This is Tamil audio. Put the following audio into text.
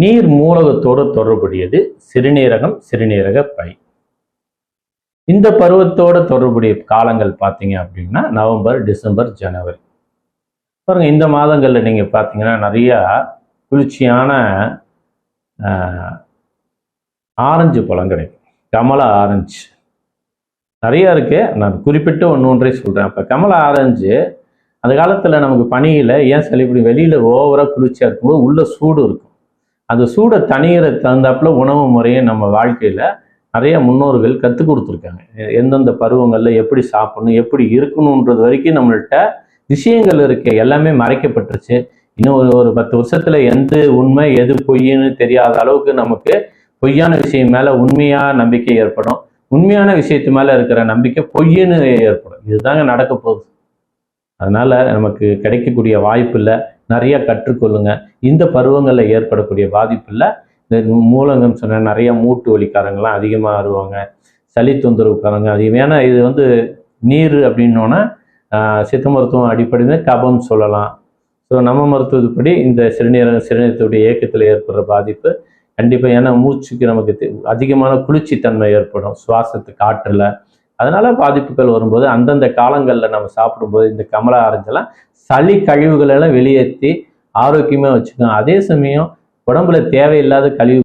நீர் மூலகத்தோடு தொடர்புடையது சிறுநீரகம் சிறுநீரக பை. இந்த பருவத்தோட தொடர்புடைய காலங்கள் பார்த்தீங்க அப்படின்னா நவம்பர் டிசம்பர் ஜனவரி. பாருங்க இந்த மாதங்களில் நீங்கள் பார்த்தீங்கன்னா நிறையா குளிர்ச்சியான ஆரஞ்சு பழம் கிடைக்கும். கமலா ஆரஞ்சு. நிறையா இருக்கு. நான் குறிப்பிட்டு ஒன்று ஒன்றே சொல்கிறேன் அப்போ கமலா ஆரஞ்சு அந்த காலத்தில் நமக்கு பனியில் ஏன் சளி பிடி வெளியில் ஓவராக குளிர்ச்சியாக இருக்கும்போது உள்ள சூடு இருக்கும். அந்த சூடை தணிகிற தகுந்தாப்புல உணவு முறையை நம்ம வாழ்க்கையில் நிறைய முன்னோர்கள் கற்றுக் கொடுத்துருக்காங்க. எந்தெந்த பருவங்களில் எப்படி சாப்பிடணும் எப்படி இருக்கணுன்றது வரைக்கும் நம்மள்கிட்ட விஷயங்கள் இருக்க. எல்லாமே மறைக்கப்பட்டுருச்சு. இன்னும் ஒரு ஒரு பத்து வருஷத்துல எந்த உண்மை எது பொய்ன்னு தெரியாத அளவுக்கு நமக்கு பொய்யான விஷயம் மேல உண்மையா நம்பிக்கை ஏற்படும். உண்மையான விஷயத்து மேல இருக்கிற நம்பிக்கை பொய்ன்னு ஏற்படும். இதுதாங்க நடக்க போகுது. அதனால நமக்கு கிடைக்கக்கூடிய வாய்ப்பு இல்லை. நிறைய கற்றுக்கொள்ளுங்க. இந்த பருவங்களில் ஏற்படக்கூடிய பாதிப்பில் இந்த மூலங்கம் சொன்ன நிறைய மூட்டு வலிக்காரங்களாம் அதிகமாக வருவாங்க. சளி தொந்தரவுக்காரங்க அதிகம். ஏன்னா இது வந்து நீர் அப்படின்னோன்னா சித்த மருத்துவம் அடிப்படையில் கபம் சொல்லலாம். ஸோ நம்ம மருத்துவப்படி இந்த சிறுநீரக சிறுநீரத்துடைய இயக்கத்தில் ஏற்படுற பாதிப்பு கண்டிப்பாக ஏன்னா மூச்சுக்கு நமக்கு தெ- அதிகமான குளிர்ச்சித்தன்மை ஏற்படும். சுவாசத்து காற்றில் அதனால பாதிப்புகள் வரும்போது அந்தந்த காலங்களில் நம்ம சாப்பிடும்போது இந்த கமலா ஆரஞ்செல்லாம் சளி கழிவுகளெல்லாம் வெளியேற்றி ஆரோக்கியமாக வச்சுக்கோங்க அதே சமயம் உடம்புல தேவையில்லாத கழிவு